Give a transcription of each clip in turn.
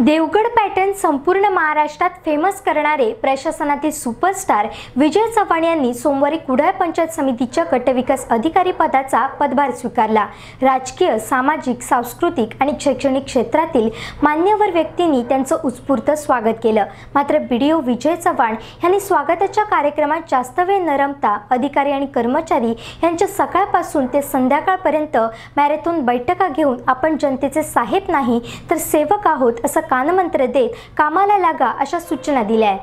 Devgad pattern संपूर्ण महाराष्ट्रात famous करणारे प्रशासनातील सुपरस्टार विजय चव्हाण यांनी सोमवारी कुडाळ पंचायत समितीच्या गटविकास अधिकारी पदाचा पदभार स्वीकारला. राजकीय सामाजिक सांस्कृतिक आणि शैक्षणिक क्षेत्रातील मान्यवर व्यक्तींनी त्यांचं उत्स्फूर्त स्वागत केलं. मात्र बीडीओ विजय चव्हाण यांनी स्वागताच्या कार्यक्रमात जास्त वेळ न रमता अधिकारी आणि कर्मचारी यांच्या सकाळपासून ते संध्याकाळपर्यंत मॅरेथॉन बैठका घेऊन आपण जनतेचे साहेब नाही तर सेवक आहोत असं कानमंत्र देत कामाला लागा अशा सूचना दिल्या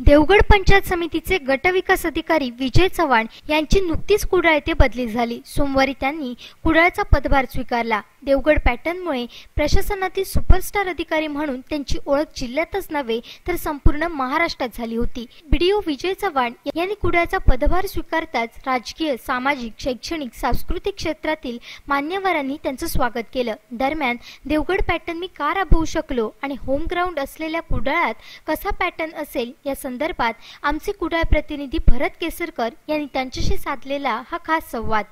देवगड पंचायत समितीचे गटविकास अधिकारी विजय चव्हाण यांची नुकतीच कुडाळ येथे बदली झाली. सोमवारी त्यांनी कुडाळचा पदभार स्वीकारला. देवगड पॅटर्नमुळे प्रशासनातील सुपरस्टार अधिकारी म्हणून त्यांची ओळख जिल्ह्यातच नव्हे तर संपूर्ण महाराष्ट्रात झाली होती. बीडीओ विजय चव्हाण यांनी कुडाळचा पदभार स्वीकारताच राजकीय सामाजिक शैक्षणिक सांस्कृतिक क्षेत्रातील मान्यवरांनी त्यांचं स्वागत केलं. दरम्यान देवगड पॅटर्न मी का राबवू शकलो आणि होम ग्राउंड असलेल्या कुडाळात कसा पॅटर्न असेल या संदर्भात आमचे कुडाळ प्रतिनिधी भरत केसरकर यांनी त्यांच्याशी साधलेला हा खास संवाद.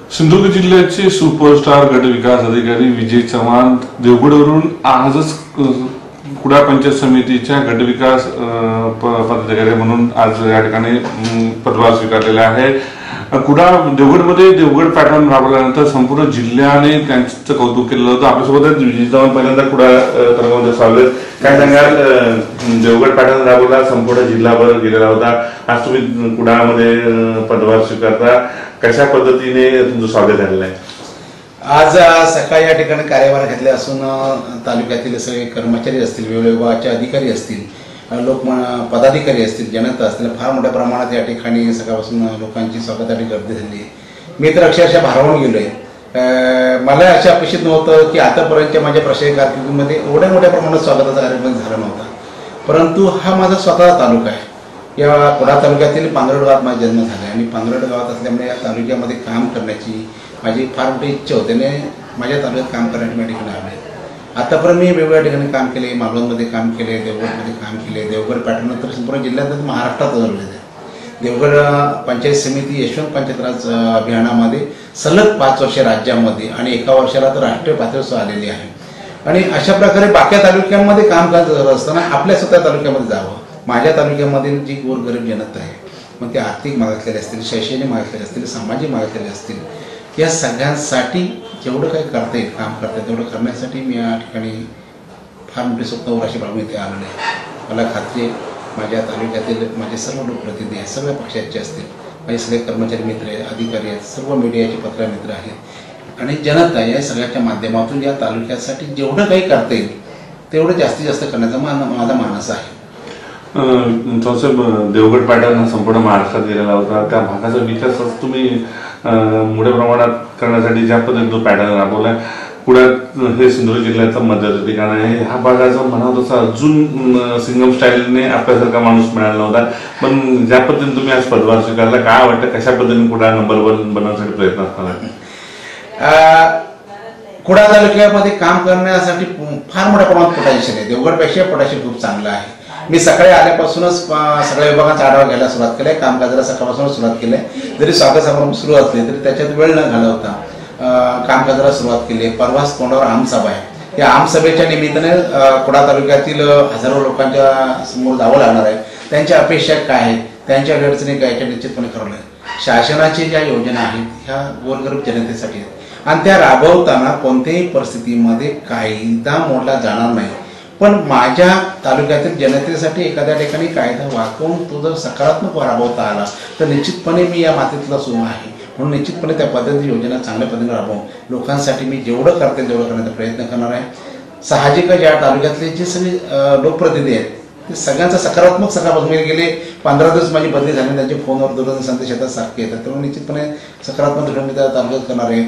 सिंधुदुर्ग जिल्ह्याचे सुपरस्टार गट विकास अधिकारी विजय चव्हाण देवगडवरून आजच कुडाळ पंचायत समितीच्या गट विकास पदाधिकारी म्हणून आज या ठिकाणी पदभार स्वीकारलेला आहे. कुडाळ देवगडमध्ये देवगड पॅटर्न राबवल्यानंतर संपूर्ण जिल्ह्याने त्यांचं कौतुक केलेलं होतं. आपल्यासोबत आहेत पहिल्यांदा कुडाळ अ, सावलेत. स्वागत काय सांगाल देवगड पॅटर्न राबवला संपूर्ण जिल्हाभर गेलेला होता. आज तुम्ही कुडाळमध्ये पदभार स्वीकारता. कशा पद्धतीने तुमचं स्वागत झालेलं आहे? आज सकाळी या ठिकाणी कार्यभार घेतले असून तालुक्यातील सगळे कर्मचारी असतील विभागाचे अधिकारी असतील लोक पदाधिकारी असतील जनता असतील फार मोठ्या प्रमाणात या ठिकाणी सकाळपासून लोकांची स्वागतासाठी गर्दी झाली. मी तर अक्षरशः भारावून गेलो आहे मला असे अपेक्षित नव्हतं की आतापर्यंतच्या माझ्या प्रशासकीय कारकिर्दीमध्ये एवढ्या मोठ्या प्रमाणात स्वागताचा कार्यक्रम झाला नव्हता. परंतु हा माझा स्वतःचा तालुका आहे. या कुडा तालुक्यातील पांगरड गावात माझा जन्म झाला आहे. आणि पांगरड गावात असल्यामुळे या तालुक्यामध्ये काम करण्याची माझी फार मोठी इच्छा होती आणि माझ्या तालुक्यात काम करण्याची माझ्या ठिकाणी आले आहे. आतापर्यंत मी वेगवेगळ्या ठिकाणी काम केले मालवणमध्ये काम केले देवगडमध्ये काम केले देवगड पॅटर्न तर संपूर्ण जिल्ह्यात महाराष्ट्रात झालेले आहे. देवगड पंचायत समिती यशवंत पंचायत राज अभियानामध्ये सलग पाच वर्षे राज्यामध्ये आणि एका वर्षाला तर राष्ट्रीय पातळीवर आलेली आहे. आणि अशा प्रकारे बाकी तालुक्यांमध्ये काम करत असताना आपल्या स्वतः तालुक्यामध्ये जावं. माझ्या तालुक्यामध्ये जी गोरगरीब जनता आहे मग ते आर्थिक मागासलेले असतील शैक्षणिक मागासलेले असतील सामाजिक मागासलेले असतील या सगळ्यांसाठी जेवढं काही करता येईल काम करता येईल तेवढं करण्यासाठी मी या ठिकाणी फार मोठी स्वप्नावर अशी बाबू इथे आलेले आहे. मला खात्री आहे माझ्या तालुक्यातील माझे सर्व लोकप्रतिनिधी आहेत सगळ्या पक्षाचे असतील माझे सगळे कर्मचारी मित्र आहेत अधिकारी आहेत सर्व मीडियाचे पत्र मित्र आहेत. आणि जनता या सगळ्याच्या माध्यमातून या तालुक्यासाठी जेवढं काही करता येईल तेवढं जास्तीत जास्त करण्याचा मान माझा मानस आहे. अं, थोडंसं देवगड पॅटर्न हा संपूर्ण महाराष्ट्रात गेलेला होता. त्या भागाचा विकासच तुम्ही मोठ्या प्रमाणात करण्यासाठी ज्या पद्धतीने तो पॅटर्न राबवलाय पुण्यात हे सिंधुदुर्ग जिल्ह्याचं मध्यवर्ती ठिकाण आहे. ह्या भागाचा म्हणावं तसा अजून सिंगम स्टाईलने आपल्यासारखा माणूस मिळाला नव्हता. पण ज्या पद्धतीने तुम्ही आज पदभार स्वीकारला काय वाटतं? कशा पद्धतीने कुठला नंबर वन बनवण्यासाठी प्रयत्न असणार कुडा तालुक्यामध्ये काम करण्यासाठी फार मोठ्या प्रमाणात पोटॅशियम आहे. देवगडपेक्षा पोटॅशियम खूप चांगलं आहे. मी सकाळी आल्यापासूनच सगळ्या विभागांचा आढावा घ्यायला सुरुवात केली. आहे कामकाजाला सकाळपासूनच सुरुवात केली. आहे जरी स्वागत समारंभ सुरू असले तरी त्याच्यात वेळ न घालवता कामकाजाला सुरुवात केली. आहे परवाच तोंडावर आमसभा आहे. या आमसभेच्या निमित्ताने कुडा तालुक्यातील हजारो लोकांच्या समोर जावं लागणार आहे. त्यांच्या अपेक्षा काय आहेत? त्यांच्या अडचणी काय याच्या निश्चितपणे ठरवलं आहे. शासनाची ज्या योजना आहेत ह्या गोरगरीब जनतेसाठी आहेत. आणि त्या राबवताना कोणत्याही परिस्थितीमध्ये कायदा मोडला जाणार नाही. पण माझ्या तालुक्यातील जनतेसाठी एखाद्या ठिकाणी कायदा वाकवून तो जर सकारात्मक राबवता आला तर निश्चितपणे मी या मातीतला सुरू आहे. म्हणून निश्चितपणे त्या पद्धतीची योजना चांगल्या पद्धतीने राबवून लोकांसाठी मी जेवढं करते तेवढं करण्याचा प्रयत्न करणार आहे. साहजिकच या तालुक्यातले जे सगळे लोकप्रतिनिधी आहेत ते सगळ्यांचा सकारात्मक सकाळपासून मी गेले. पंधरा दिवस माझी बदली झाली त्यांचे फोनवर दूरध्वनी संदेश येतात सारखे येतात. त्यामुळे निश्चितपणे सकारात्मक दृढ मी त्या तालुक्यात करणार आहे.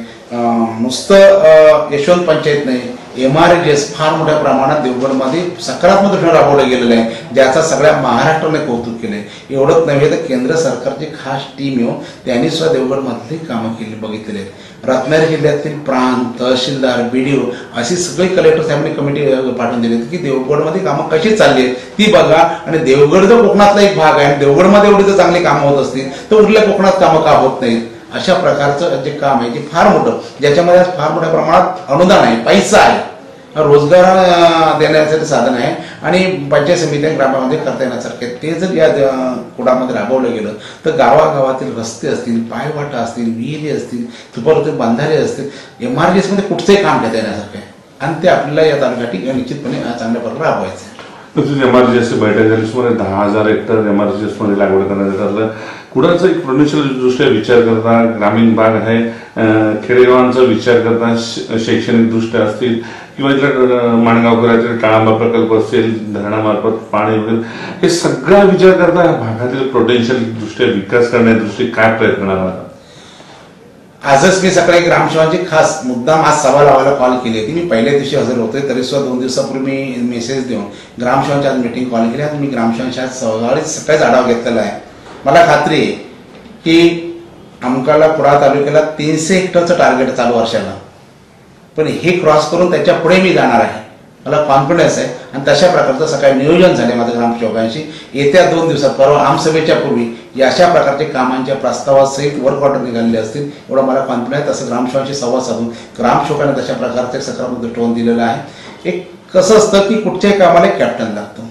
नुसतं यशवंत पंचायत नाही एम आर एस फार मोठ्या प्रमाणात देवगडमध्ये सकारात्मक दृष्टीने राबवलं गेलेलं आहे ज्याचा सगळ्या महाराष्ट्राने कौतुक केलंय एवढंच नव्हे तर केंद्र सरकारची खास टीम येऊन त्यांनी सुद्धा देवगडमधली कामं केली बघितलेली आहेत रत्नागिरी जिल्ह्यातील प्रांत तहसीलदार बीडीओ अशी सगळी कलेक्टर साहेबांनी कमिटी पाठवून दिली होती की देवगडमध्ये कामं कशी चालली आहेत ती बघा आणि देवगड जो कोकणातला एक भाग आहे आणि देवगडमध्ये एवढी जर चांगली कामं होत असतील तर उरल्या कोकणात कामं का होत नाहीत अशा प्रकारचं जे काम आहे ते फार मोठं. ज्याच्यामध्ये आज फार मोठ्या प्रमाणात अनुदान आहे पैसा आहे. रोजगार देण्याचं साधन आहे. आणि पंचायत समित्या ग्रामामध्ये करता येण्यासारखे ते जर या कुडामध्ये राबवलं गेलं तर गावागावातील रस्ते असतील पायवाटा असतील विहिरी असतील तुपावरती बांधारे असतील एम आरमध्ये कुठचंही काम घेता येण्यासारखं आहे. आणि ते आपल्याला या तालुक्यासाठी निश्चितपणे चांगल्या प्रकारे राबवायचं आहे. नुकतीच एमआरजीएसची बैठक झाली सुमारे दहा हजार हेक्टर एमआरजीएसमध्ये लागवड करण्यात ठरलं कुडाचा एक प्रोडेन्शियल दृष्ट्या विचार करता ग्रामीण भाग आहे खेडेगावांचा विचार करता श- शैक्षणिक दृष्ट्या असतील किंवा इथल्या माणगावकरातील टाळांबा प्रकल्प असेल धरणामार्फत पाणी वगैरे हे सगळा विचार करता या भागातील पोटेन्शियल दृष्ट्या विकास करण्यादृष्टी काय प्रयत्न करणार? आजच मी सकाळी ग्रामसेवांची खास मुद्दाम आज सभा लावायला कॉल केली होती. मी पहिल्या दिवशी हजर होते तरी सुद्धा दोन दिवसापूर्वी मी मेसेज देऊन ग्रामसेवांची आज मिटिंग कॉल केली. आज मी ग्रामसेवांच्या आज सवाळी सकाळीच आढावा घेतलेला आहे. मला खात्री आहे की आमकाला पुरा तालुक्याला तीनशे हेक्टरचं टार्गेट चालू वर्षाला. पण हे क्रॉस करून त्याच्या पुढे मी जाणार आहे. मला कॉन्फिडन्स आहे. आणि तशा प्रकारचं सकाळी नियोजन झाले माझं ग्रामसेवकांशी येत्या दोन दिवसात परवा आमसभेच्या पूर्वी या अशा प्रकारचे कामांच्या प्रस्तावासहित वर्क ऑर्डर निघालेले असतील एवढं मला कॉन्फिडन्स आहे. तसं ग्रामसेवकांशी संवाद साधून ग्रामसेवकांना तशा प्रकारचे सकारात्मक टोन दिलेलं आहे. एक कसं असतं की कुठच्याही कामाला एक कॅप्टन लागतो.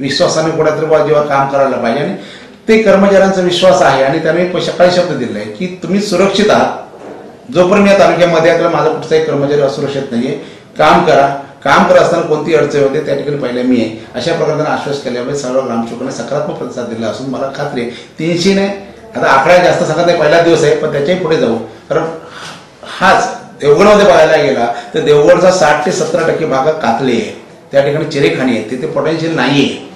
विश्वासाने कुठेतरी बा जेव्हा काम करायला पाहिजे आणि ते कर्मचाऱ्यांचा विश्वास आहे आणि त्याने सकाळी शब्द दिला आहे की तुम्ही सुरक्षित आहात. जोपर्यंत या तालुक्यामध्ये आहे, माझा कुठचाही कर्मचारी असुरक्षित नाहीये काम करा. काम करत असताना कोणती अडचण होते त्या ठिकाणी पहिल्या मी आहे. अशा प्रकारे आश्वास केल्यामुळे सर्व ग्रामसेवकांना सकारात्मक प्रतिसाद दिला असून मला खात्री आहे तीनशे नाही आता आकडा जास्त सांगत नाही पहिला दिवस आहे पण त्याच्याही पुढे जाऊ. कारण हाच देवगडमध्ये बघायला गेला तर देवगडचा साठ ते सतरा टक्के भाग कातले आहे. त्या ठिकाणी चिरेखाणी आहे तिथे पोटेन्शियल नाही आहे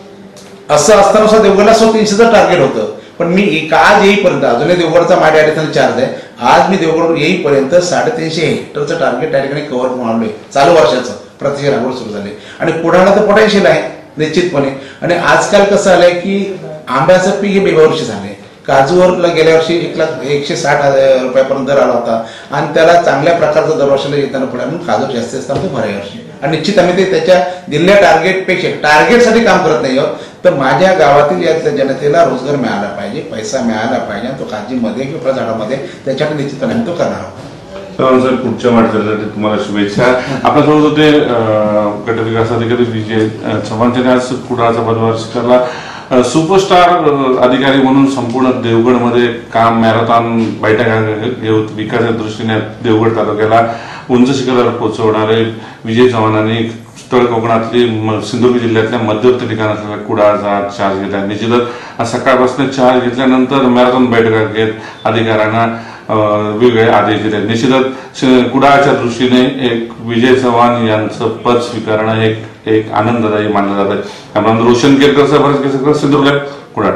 असं असताना सुद्धा देवगडला सो तीनशेचं टार्गेट होतं. पण मी एक- आज येईपर्यंत अजूनही देवगडचा माझ्या ऍडिशनल चार्ज आहे. आज मी देवगड येईपर्यंत साडेतीनशे हेक्टरचं टार्गेट त्या ठिकाणी कव्हर मारलोय चालू वर्षाचं. प्रत्यक्ष लागवड सुरू झाली. आणि कुडाळला तर पोटेन्शियल आहे निश्चितपणे. आणि आजकाल कसं आलंय की आंब्याचं पीक हे बेवर्षी झालंय. काजूवरला गेल्या वर्षी एक लाख एकशे साठ हजार रुपयापर्यंत दर आला होता. आणि त्याला चांगल्या प्रकारचा दरवर्षाला येताना पुढे म्हणून काजू जास्त असतात ते भराय वर्षी आणि निश्चित आम्ही ते त्याच्या दिलेल्या टार्गेटपेक्षा टार्गेटसाठी काम करत नाही आहोत. तर माझ्या गावातील या जनतेला रोजगार मिळाला पाहिजे पैसा मिळाला पाहिजे. आणि तो काजीमध्ये किंवा झाडामध्ये त्याच्याकडे निश्चितपणे आम्ही तो करणार आहोत. सर पुढच्या वाटचालीसाठी तुम्हाला शुभेच्छा. आपल्यासोबत होते गट विकास अधिकारी विजय अं, चव्हाण. त्यांनी आज कुडाचा पदभार स्वीकारला सुपरस्टार अधिकारी म्हणून संपूर्ण देवगडमध्ये काम मॅरेथॉन बैठका घेऊन विकासाच्या दृष्टीने देवगड तालुक्याला उंच शिखरावर पोहोचवणारे विजय चव्हाणांनी स्थळ कोकणातली सिंधुदुर्ग जिल्ह्यातल्या मध्यवर्ती ठिकाण असलेल्या कुडाचा चार्ज घेतला. निश्चितच सकाळपासून चार्ज घेतल्यानंतर मॅरेथॉन बैठका घेत अधिकाऱ्यांना वेगळे वेगवेगळे आदेश दिले निश्चितच कुडाळच्या दृष्टीने एक विजय चव्हाण यांचं पद स्वीकारणं एक एक आनंददायी मानलं जात. आहे त्यामुळे रोशन केरकर साहेब सिंधुदुर्ग कुडाळ.